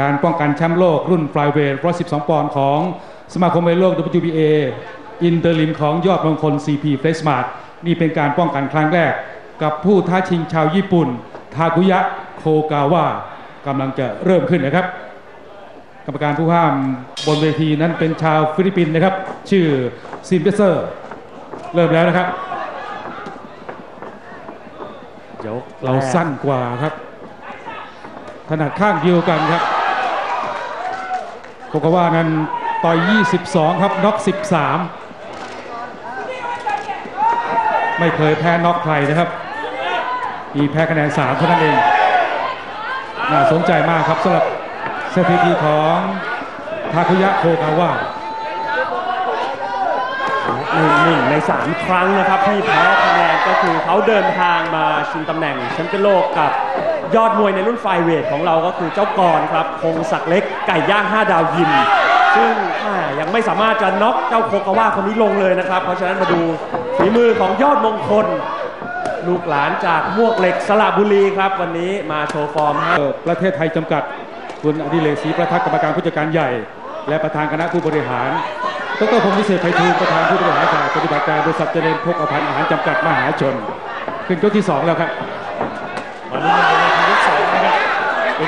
การป้องกันแชมป์โลกรุ่นฟลายเวท112 ปอนด์ของสมาคมมวยโลก WBA อินเตอร์ลิมของยอดมงคล CP f l e s m a r t นี่เป็นการป้องกันครั้งแรก กับผู้ท้าชิงชาวญี่ปุ่น ทากุยะโคกาวะกำลังจะเริ่มขึ้นนะครับ กรรมการผู้ห้ามบนเวทีนั้นเป็นชาวฟิลิปปินส์นะครับ ชื่อซิมเปเซอร์ เริ่มแล้วนะครับยกเราสั้นกว่าครับ ถนัดข้างเดียวกันครับ โกกาวานั้นต่อย 22 ครับน็อก 13 ไม่เคยแพ้น็อกใครนะครับ มีแพ้คะแนน 3 เท่านั้นเอง น่าสนใจมากครับสำหรับสถิติของทาคุยะโคกาวะหนึ่งหนึ่งใน 3 ครั้งนะครับที่แพ้คะแนนก็คือเขาเดินทางมาชิงตำแหน่งแชมป์เปี้ยนโลกกับ ยอดมวยในรุ่นไฟเวทของเราก็คือเจ้ากรครับคงศักดิ์เล็กไก่ย่าง 5 ดาวยิมซึ่งยังไม่สามารถจะน็อกเจ้าโคกาวะคนนี้ลงเลยนะครับ เพราะฉะนั้นมาดูฝีมือของยอดมงคล ลูกหลานจากมวกเหล็กสระบุรีครับ วันนี้มาโชว์ฟอร์มให้ประเทศไทยจำกัดคุณอดิเรกศรีประทักกรรมการผู้จัดการใหญ่ และประธานคณะผู้บริหารดรพงศ์วิเศษไพฑูรย์ประธานผู้บริหารฝ่ายปฏิบัติการบริษัทเจริญพกอภัณฑ์อาหารจำกัดมหาชน ขึ้นยกที่สองแล้วครับ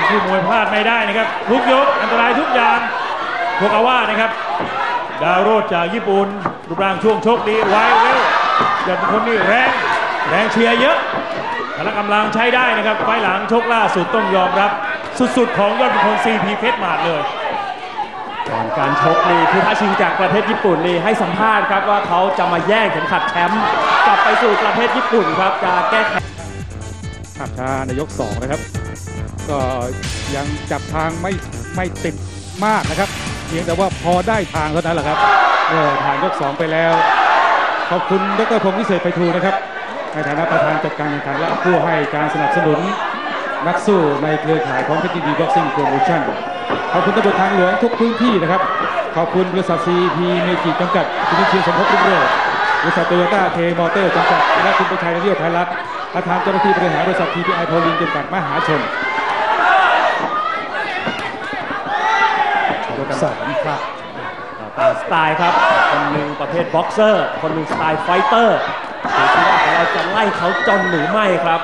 คู่มวยพลาดไม่ได้นะครับทุกยกอันตรายทุกอย่างโคกาว่านะครับ ดาวโรดจากญี่ปุ่นรูปร่างช่วงชกดีไวเร็วยอดมงคนนี่แรงแรงเชียร์เยอะพละกำลังใช้ได้นะครับไฟล์หลังชกล่าสุดต้องยอมรับ สุดๆ ของยอดมงคลซีพีเพชรมาดเลยก่อนการชกนี่ผู้ท้าชิงจากประเทศญี่ปุ่นนี่ให้สัมภาษณ์ครับว่าเขาจะมาแย่งเข็มขัดแชมป์กลับไปสู่ประเทศญี่ปุ่นครับจะแก้แค้นภาพช้าในยก2นะครับ ก็ยังจับทางไม่ไม่ติดมากนะครับ เพียงแต่ว่าพอได้ทางเท่านั้นแหละครับเมื่อผ่านยก2ไปแล้ว ขอบคุณดรพงศ์วิเศษไพฑูนะครับ ในฐานะประธานจัดการแข่งขันและผู้ให้การสนับสนุน นักสู้ในเครือข่ายของเพชรยินดีบ็อกซิ่งโปรโมชั่นขอบคุณตำรวจทางหลวงทุกพื้นที่นะครับ ขอบคุณบริษัทซีพีเมจิจำกัดคุณวิเชียรสมภพรุ่งเรืองบริษัทโตโยต้าเคมอเตอร์จำกัดและคุณประชัยนเรียวไทยรัฐประธานเจ้าหน้าที่บริหารบริษัททีพีไอโพลินจำกัดมหาชนยก สามครับตามสไตล์ครับ คนหนึ่งประเภทบ็อกเซอร์ คนหนึ่งสไตล์ไฟเตอร์ดูสิว่าเราจะไล่เขาจนหรือไม่ครับ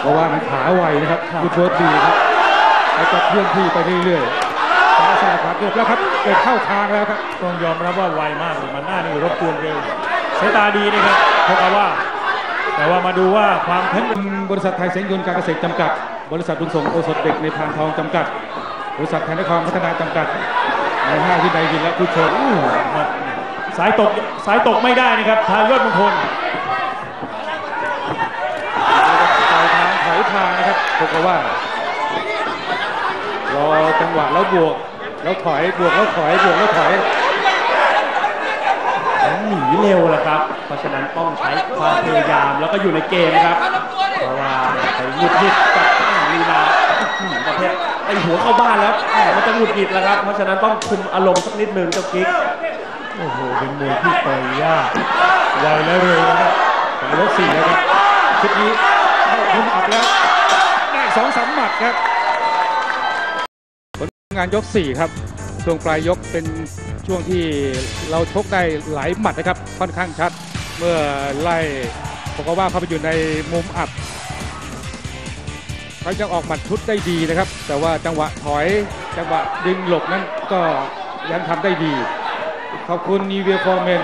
เพราะว่ามันขาไวนะครับคุณเวิร์ดดีครับแล้วก็เคลื่อนที่ไปเรื่อยๆขาสลับขาเกือบแล้วครับเกิดเข้าทางแล้วครับต้องยอมรับว่าไวมากเลยมันหน้านี่รบกวนเร็วสายตาดีนะครับโคกาว่า แต่ว่ามาดูว่าความแข็งเป็นบริษัทไทยเสงยนต์การเกษตรจำกัด บริษัทบุญส่งโอสถเด็กในพานทองจำกัด บริษัทไทยนครพัฒนาจำกัดในห้างที่ใดยินและผู้ชมสายตกสายตกไม่ได้นะครับทางยอดมงคลปลายทางถอยทางนะครับโคกว่ารอจังหวะแล้วบวก แล้วถอยบวกแล้วถอยบวกแล้วถอยหนีเร็วแหละครับ เพราะฉะนั้นต้องใช้ความพยายามแล้วก็อยู่ในเกมครับ เพราะว่าไปหงุดหงิดกับอ่าลีลาอื้อหือประเภท ไอหัวเข้าบ้านแล้วแหมมันจะหงุดหงิดแล้วครับ เพราะฉะนั้นต้องคุมอารมณ์สักนิดนึงเจ้ากิ๊กโอ้โห เป็นมวยที่ต่อยยากไวและเร็วนะครับยกสี่แล้วครับชุดนี้คุมอัดแล้วได้สองสามหมัดครับผลงานยกสี่ครับ ช่วงปลายยกเป็นช่วงที่เราชกได้หลายหมัดนะครับ ค่อนข้างชัด เมื่อไล่บอกว่าเข้าไปอยู่ในมุมอัด เขายังออกหมัดชุดได้ดีนะครับ แต่ว่าจังหวะถอยจังหวะดึงหลบนั้นก็ยังทำได้ดี ขอบคุณนีเวียฟอร์เมน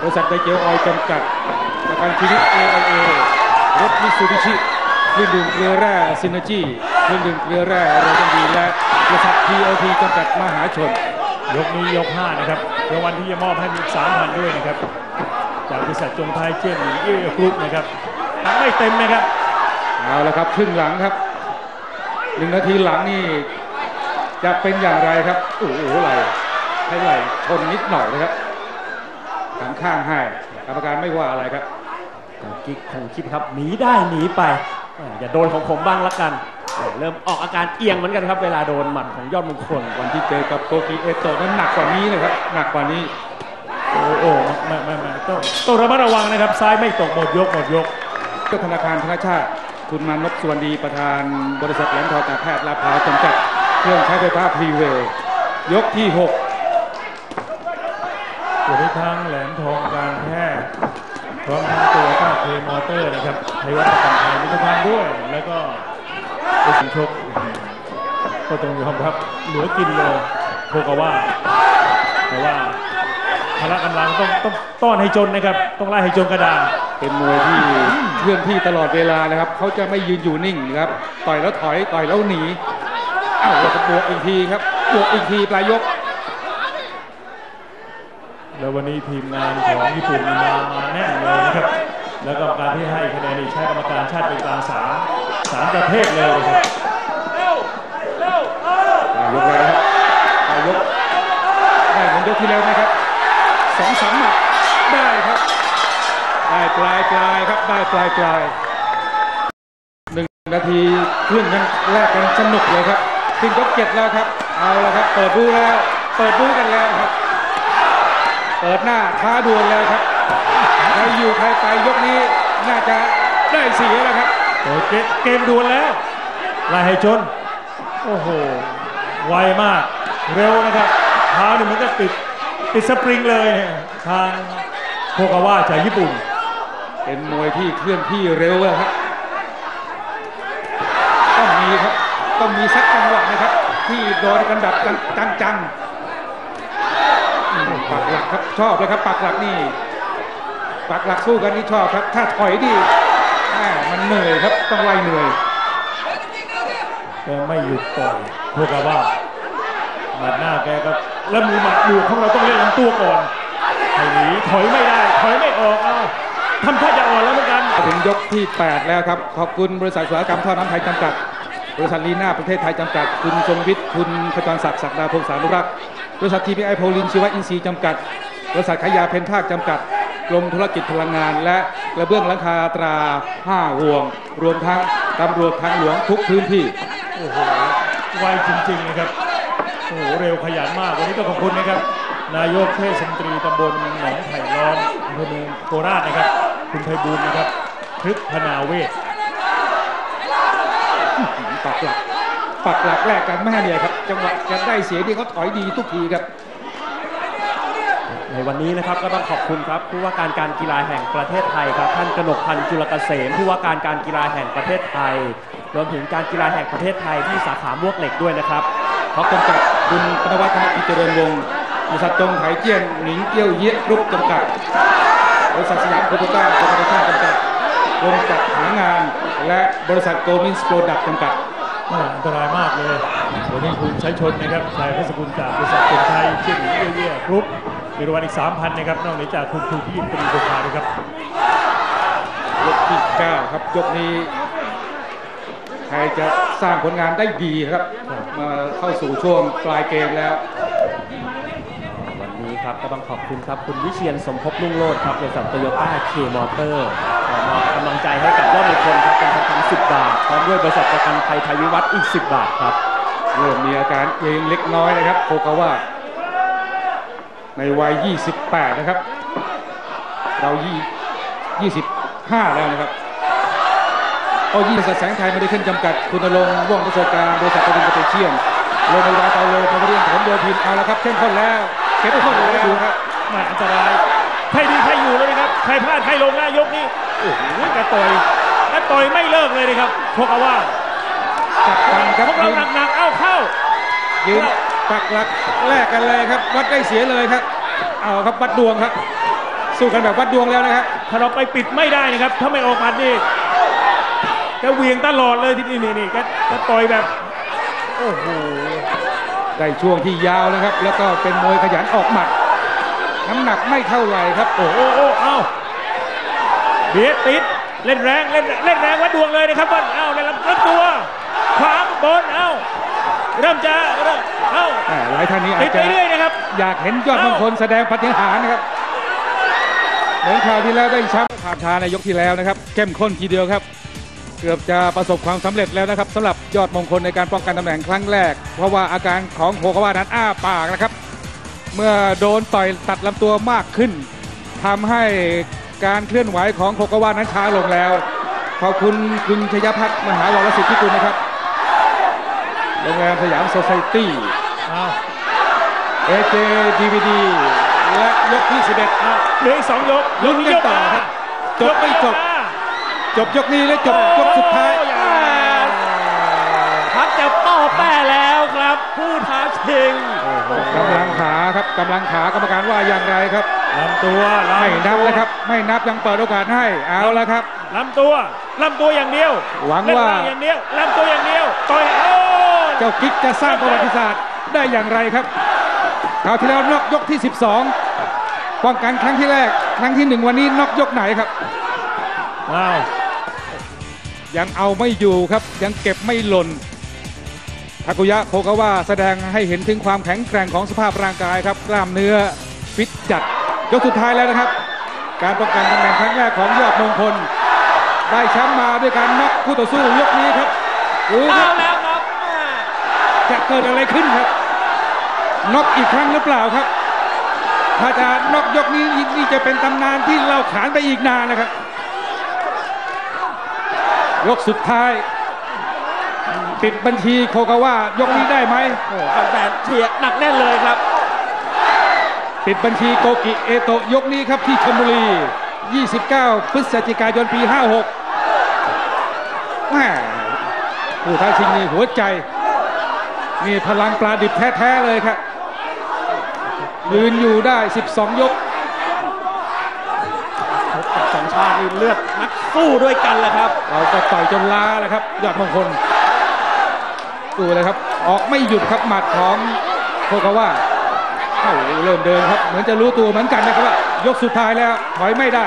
บริษัทไดเจลออยจำกัดจากการพินิจ AIA รถมิตซูบิชิเครื่องดื่มเกลือแร่ซินเนจีเครื่องดื่มเกลือแร่โรตันดีและบริษัท TLT จำกัดมหาชน ยกนี้ยก5นะครับรางวัลที่จะมอบให้มี3,000ด้วยนะครับ จากบริษัทจงไทยเจียนหญิงเออกรุ๊ปนะครับทำไม่เต็มนะครับ เอาละครับครึ่งหลังครับหนึ่งนาทีหลังนี่จะเป็นอย่างไรครับโอ้โหไหลให้ไหลชนนิดหน่อยนะครับหันข้างให้กรรมการไม่ว่าอะไรครับเจ้ากิ๊กคงคิดครับหนีได้หนีไปอ่าอย่าโดนของผมบ้างละกันอ่าเริ่มออกอาการเอียงเหมือนกันครับ เวลาโดนหมัดของยอดมงคลวันที่เจอกับโกกิเอโตะนั้นหนักกว่านี้เลยครับหนักกว่านี้โอ้โหไม่ไม่ไม่ต้องต้องระมัดระวังนะครับซ้ายไม่ตกหมดยกหมดยกก็ธนาคารธนชาติ คุณมานพสวนดีประธานบริษัทแหลมทองการแพทย์ลาพาวจำกัดเครื่องใช้ไฟฟ้าพรีเวลยกที่6ส่วที่ทางแหลมทองการแพทย์พร้อมทั้งตัวต้าเคมอเตอร์นะครับไทยวัฒน์การไทยมิตรพันด้วย แล้วก็เป็นสิงชกก็ต้องยอมรับเหลือกินเลยโคกาว่าแต่ว่า พละกำลังต้องต้องต้อนให้จนนะครับ ต้องไล่ให้จนกระดาน เป็นมวยที่เคลื่อนที่ตลอดเวลานะครับ เขาจะไม่ยืนอยู่นิ่งนะครับ ต่อยแล้วถอย ต่อยแล้วหนีอ้าวแล้วก็บวกอีกทีครับ บวกอีกทีปลายยก แล้ววันนี้ทีมงานของญี่ปุ่นมามาแน่นเลยนะครับ แล้วกรรมการที่ให้คะแนนนี่ใช้กรรมการชาติเป็นกลางสามสามประเภทเลยนะครับปลายยกแล้วครับปลายยกได้เหมือนยกที่แล้วไหมครับ สองสามหมัดได้ครับได้ปลายปลายครับได้ปลายปลายหนึ่งนาทีครึ่งกันแรกกันสนุกเลยครับขึ้นยกเจ็ดแล้วครับ เอาละครับ เปิดบูแล้ว เปิดบูกันแล้วครับ เปิดหน้าท้าดวลแล้วครับใครอยู่ใครไปยกนี้น่าจะได้เสียแล้วครับโอ้เกเกมดวลแล้วไล่ให้จนโอ้โห ไวมาก เร็วนะครับเท้านี่เหมันก็ติด ติดสปริงเลยเนี่ยทางโคกาว่าจากญี่ปุ่น เป็นมวยที่เคลื่อนที่เร็วอะครับ ต้องมีครับ ต้องมีสักจังหวะนะครับ ที่โดนกันแบบจังๆอืมปักหลักครับชอบเลยครับปักหลักนี่ปักหลักสู้กันนี่ชอบครับ ถ้าถอยดีแหม่มันเหนื่อยครับต้องไล่เหนื่อยแกไม่หยุดต่อยโคกาว่าหมัดหน้าแกก็ แล้วมือหมัดบวกของเราต้องเล่นลำตัวก่อนให้หนีถอยไม่ได้ถอยไม่ออกอ้าวทำท่าจะอ่อนแล้วเหมือนกันถึงยกที่ 8 แล้วครับ ขอบคุณบริษัทอุตสาหกรรมท่อน้ำไทยจำกัด บริษัทลีน่าประเทศไทยจำกัด คุณทรงวิทย์ คุณขจรศักดิ์ศักดาพงศานุรักษ์ บริษัททีพีไอโพลินชีวอินทรีย์จำกัด บริษัทขายยาเพนภาคจำกัด กรมธุรกิจพลังงาน และกระเบื้องหลังคาตรา5ห่วง รวมทั้งตำรวจทางหลวงทุกพื้นที่ โอ้โห ไวจริงๆนะครับ โอ้โหเร็วขยันมาก วันนี้ต้องขอบคุณนะครับ นายกเทศมนตรีตำบลหนองไผ่ล้อมอำเภอเมืองโคราชนะครับ คุณไพบูลย์นะครับพฤกพนาเวศปักหลักปักหลักแรกกันแม่เนี่ยครับ จังหวะจะได้เสียที่เขาถอยดีทุกทีครับ ในวันนี้นะครับก็ต้องขอบคุณครับผู้ว่าการการกีฬาแห่งประเทศไทยครับท่านกนกพันธ์จุลเกษมผู้ว่าการการกีฬาแห่งประเทศไทย รวมถึงการกีฬาแห่งประเทศไทยที่สาขามวกเหล็กด้วยนะครับ ขอบจำกัดคุณปนวัฒน์กิจเจริญวงศ์บริษัทจงไถเจี้ยนหนิงเกี้ยวเยี่ยกรุ๊ปจำกัดบริษัทสยามโคโตต้าคอร์ปอเรชั่นจำกัดกรมจัดหางาน และบริษัทโกลมินส์โปรดักต์จำกัดแม่อันตรายมากเลย วันนี้คุณใช้ชนนะครับชายเพชรกุลจากบริษัทเป็นไทยเชี่ยหนีเยี่ยๆกรุ๊ปมีรางวัลอีก 3,000 นะครับ นอกเหนือจากคุณครูพี่ยินตรีโภคาด้วยครับ ยกที่ 9 ครับ ยกนี้ ใครจะสร้างผลงานได้ดีครับ มาเข้าสู่ช่วงปลายเกมแล้ว วันนี้ครับก็ต้องขอบคุณครับ คุณวิเชียนสมภพลุ่งโลดครับบริษัทโตโยต้าเคมอเตอร์มอบกำลังใจให้กับยอดมงคลครับเป็นทองคำ10บาทพร้อมด้วยบริษัทประกันภัยไทยวิวัฒน์อีก10บาทครับเริ่มมีอาการเองเล็กน้อยนะครับโคกาว่าในวัย 28 นะครับ เรายี่25 แล้วนะครับ เอายี่บริษัทแสงไทยไม่ได้ขึ้นจำกัด คุณณรงค์ว่องประสบการณ์บริษัทกระดิ่งสเปเชียลโรงพยาบาลเตาโลพมเรียนผมโดยพินเอาละครับเข้มข้นแล้วเข้มข้นแล้วดูครับแม่อันตรายใครดีใครอยู่เลยนะครับ ใครพลาดใครลงหน้ายกนี้โอ้โหกระต่อยกระต่อยไม่เลิกเลยนะครับโคกาว่าจับกันครับพวกเรายืนหนักๆ เอ้าเข้า ยืนปักหลักแลกกันเลยครับ วัดได้เสียเลยครับ เอาครับวัดดวงครับ สู้กันแบบวัดดวงแล้วนะครับ ถ้าเราไปปิดไม่ได้นะครับ ถ้าไม่ออกหมัดนี่ แกเหวียงตลอดเลยที่นี่นี่นี่แกแกต่อยแบบโอ้โหได้ช่วงที่ยาวนะครับ แล้วก็เป็นมวยขยันออกหมัดน้ำหนักไม่เท่าไหร่ครับ โอ้โอ้โอ้เอ้าเบียดติดเล่นแรงเล่นเล่นแรงวัดดวงเลยนะครับว่าเอ้าในลำรับตัวขวางบนเอ้าเริ่มจะเริ่มเอ้าอ่าหลายท่านนี้อาติดจไปจะเรื่อยนะครับอยากเห็นยอดมงคลแสดงปฏิหารย์นะครับเหมือนคราวที่แล้วได้แชมป์ผ่านทางในยกที่แล้วนะครับเข้มข้นทีเดียวครับ เกือบจะประสบความสำเร็จแล้วนะครับสำหรับยอดมงคลในการป้องกันตำแหน่งครั้งแรก เพราะว่าอาการของโคกาวานั้นอ้าปากนะครับ เมื่อโดนต่อยตัดลำตัวมากขึ้นทำให้การเคลื่อนไหวของโคกาวานั้นช้าลงแล้ว ขอบคุณคุณชยพัฒน์มหาวรสิทธิพิกุลนะครับโรงแรมสยามโซไซตี้อ้าวเอเจดีวีดีและยกที่ 11อ้าวเหลืออีกสองยกลุ้นกันต่อครับจบไม่จบ จบยกนี้และจบยกสุดท้ายพักจะป้อแป้แล้วครับ ผู้ท้าชิงกำลังขาครับกำลังขากรรมการว่าอย่างไรครับลำตัวลำไม่นับตัวนะครับ ไม่นับยังเปิดโอกาสให้เอาแล้วครับลำตัวลำตัวอย่างเดียว หวังว่าเล่นล่อย่างเดียวลำตัวอย่างเดียวต่อยโอ้ยเจ้ากิ๊กจะสร้างประวัติศาสตร์ได้อย่างไรครับคราวที่แล้วนอกยกที่ 12ป้องกันครั้งที่แรก ครั้งที่หนึ่งวันนี้นอกยกไหนครับอ้าว ยังเอาไม่อยู่ครับ ยังเก็บไม่หล่นทากุยะโคกาวะแสดงให้เห็นถึงความแข็งแกร่งของสภาพร่างกายครับ กล้ามเนื้อฟิตจัด ยกสุดท้ายแล้วนะครับ การป้องกันตำแหน่งครั้งแรกของยอดมงคล ได้แชมป์มาด้วยการน็อกคู่ต่อสู้ยกนี้ครับดูคเอารับแล้วครับแม่จะเกิดอะไรขึ้นครับน็อกอีกครั้งหรือเปล่าครับ ถ้าจะน็อกยกนี้นี่จะเป็นตำนานที่เล่าขานไปอีกนานนะครับ ยกสุดท้าย ปิดบัญชีโคกาวะยกนี้ได้ไหมโอ้โหแฟนๆเชียร์หนักแน่นเลยครับ ปิดบัญชีโกกิเอโตะยกนี้ครับที่ชลบุรี 29 พฤศจิกายนปี 56แม่ผู้ท้าชิงนี่หัวใจนี่พลังปลาดิบแท้ๆเลยครับยืนอยู่ได้ 12 ยกสองชาตินี่เลือดนัก สู้ด้วยกันแหละครับ เราก็ต่อยจนล้าแล้วครับยอดมงคลดูเลยครับ ออกไม่หยุดครับหมัดของโคกาวะเข้าเริ่มเดินครับ เหมือนจะรู้ตัวเหมือนกันนะครับว่ายกสุดท้ายแล้วถอยไม่ได้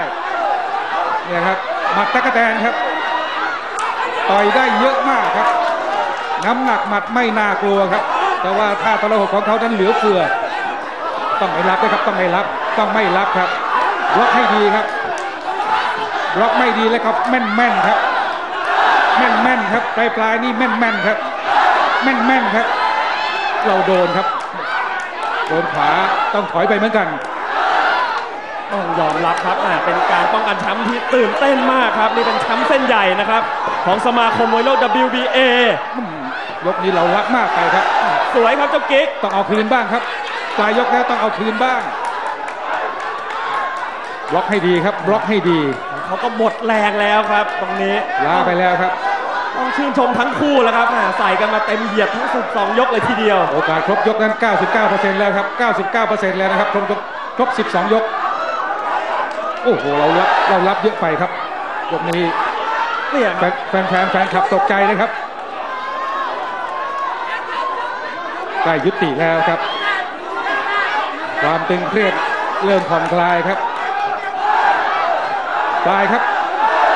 เนี่ยครับหมัดตะกะแตนครับ ต่อยได้เยอะมากครับ น้ำหนักหมัดไม่น่ากลัวครับ แต่ว่าท่าตะลหกของเขานั้นเหลือเฟือ ต้องไม่รับนะครับต้องไม่รับต้องไม่รับครับล็อกให้ดีครับ ล็อกไม่ดีแล้วครับแม่นแม่นๆครับ แม่นแม่นๆครับปลายปลายๆนี่แม่นแม่นๆครับ แม่นแม่นๆครับ เราโดนครับโดนขวาต้องถอยไปเหมือนกันต้องยอมรับครับอ่าเป็นการป้องกันแชมป์ที่ตื่นเต้นมากครับ นี่เป็นแชมป์เส้นใหญ่นะครับ ของสมาคมมวยโลก WBA อืมยกนี้เรารักมากไปครับ สวยครับเจ้ากิ๊กต้องเอาคืนบ้างครับปลายยกแล้วต้องเอาคืนบ้างบ ล็อกให้ดีครับบล็อกให้ดี เขาก็หมดแรงแล้วครับ ตรงนี้ล้าไปแล้วครับ ต้องชื่นชมทั้งคู่แล้วครับอ่าใส่กันมาเต็มเหยียดทั้ง12ยกเลยทีเดียว โอกาสครบยกนั้น 99%แล้วครับ 99%แล้วนะครับครบยกครบ 12 ยก โอ้โหเรารับเรารับเยอะไปครับยกนี้เนี่ยครับแฟนแฟนแฟนขับตกใจนะครับใกล้ยุติแล้วครับ ความตึงเครียดเริ่มผ่อนคลายครับ ปลายครับ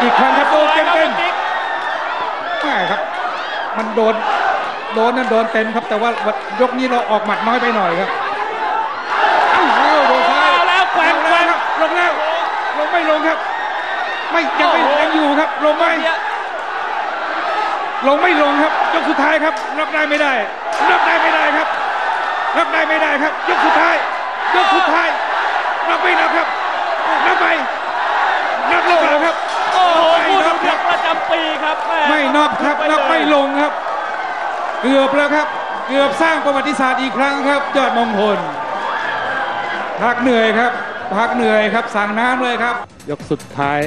อีกครั้งครับโดนเต็มเต็มๆไม่ครับ มันโดนโดนนั่นโดนเต็มครับ แต่ว่ายกนี้เราออกหมัดน้อยไปหน่อยครับอ้าวโดนซ้ายเอาแล้วแกว่งลงแกว่แล้วงครับลงแล้วลงไม่ลงครับ ไม่ยังไม่โอ้โหยังอยู่ครับ ลงไม่ลงไม่ลงครับ ยกสุดท้ายครับ รับได้ไม่ได้ รับได้ไม่ได้ครับ รับได้ไม่ได้ครับ ยกสุดท้าย ยกสุดท้ายรับไม่รับครับรับไป รับหรือเปล่าครับ โอ้โหไม่คู่น็ดุอกเดืคอรัดบประจำปีครับแไม่นอกครับปนับไม่เยลงครับ เกือบแล้วครับ เกือบสร้างประวัติศาสตร์อีกครั้งครับยอดมงคลพักเหนื่อยครับ พักเหนื่อยครับสั่งน้ำเลยครับ ยกสุดท้าย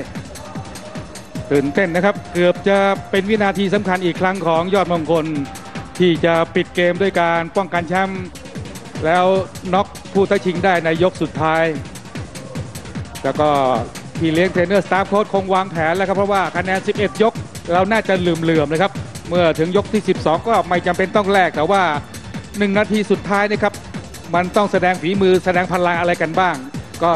ตื่นเต้นนะครับ เกือบจะเป็นวินาทีสำคัญอีกครั้งของยอดมงคล ที่จะปิดเกมด้วยการป้องกันแชมป์แล้วน็อกผู้ท้าชิงได้ในยกสุดท้าย แล้วก็ พี่เลี้ยงเทรนเนอร์สตาฟโค้ชคงวางแผนแล้วครับเพราะว่าคะแนน 11 ยก เราน่าจะลืมเหลื่อมๆนะครับ เมื่อถึงยกที่ 12 ก็ไม่จำเป็นต้องแลกแต่ว่า 1 นาทีสุดท้ายนะครับ มันต้องแสดงฝีมือแสดงพลังอะไรกันบ้าง ก็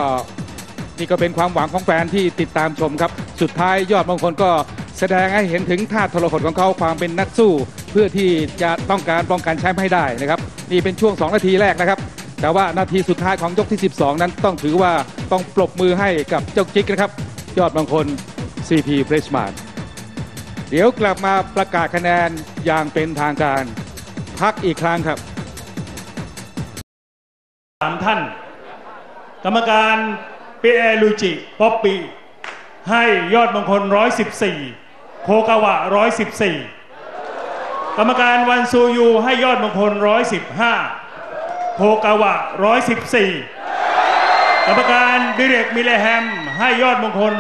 นี่ก็เป็นความหวังของแฟนที่ติดตามชมครับ สุดท้ายยอดมงคลก็แสดงให้เห็นถึงท่าทรหดของเขาความเป็นนักสู้ เพื่อที่จะต้องการป้องกันแชมป์ให้ได้นะครับ นี่เป็นช่วง 2 นาทีแรกนะครับ แต่ว่านาทีสุดท้ายของยกที่ 12 นั้นต้องถือว่าต้องปรบมือให้กับเจ้าจิ๊กนะครับ ยอดมงคล CP f r e s h m a n เดี๋ยวกลับมาประกาศคะแนนอย่างเป็นทางการ พักอีกครั้งครับสามท่าน กรรมการเปียลุจิป๊อปปี้ให้ยอดมงคล 114 โคกาวะ 114 กรรมการวันซูยูให้ยอดมงคล 115 โคกาวะ 114 กรรมการดิเรกมิเลแฮม ให้ยอดมงคล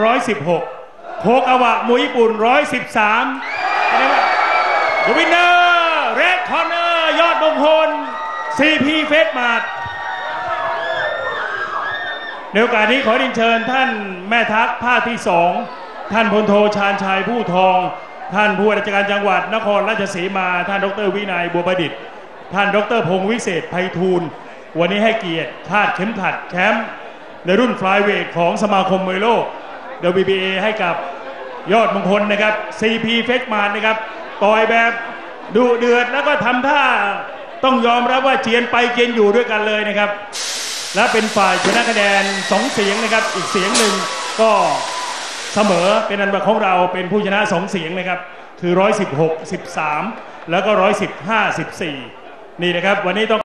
116 โคกาวะมวยญี่ปุ่น 113นะครับ The winner Red Corner ยอดมงคล CP เฟสมาร์ในโอกาสนี้ขอเรียนเชิญท่านแม่ทัพภาคที่สองท่านพลโทชาญชัยผู้ทอง ท่านผู้ว่าราชการจังหวัดนครราชสีมา ท่านดรวินัยบัวประดิษฐ์ ท่านดรพงศ์วิเศษไพฑูรย์วันนี้ให้เกียรติคาดเข็มขัดแชมป์ในรุ่นฟลายเวทของสมาคมมวยโลก WBA ให้กับยอดมงคลนะครับ CP เฟกมานนะครับต่อยแบบดุเดือดแล้วก็ทำท่าต้องยอมรับว่าเจียนไปเจียนอยู่ด้วยกันเลยนะครับ และเป็นฝ่ายชนะคะแนนสองเสียงนะครับ อีกเสียงหนึ่งก็เสมอเป็นอันว่าของเราเป็นผู้ชนะสองเสียงนะครับ คือ 116 13 แล้วก็ 115 14 นี่นะครับ วันนี้ต้อง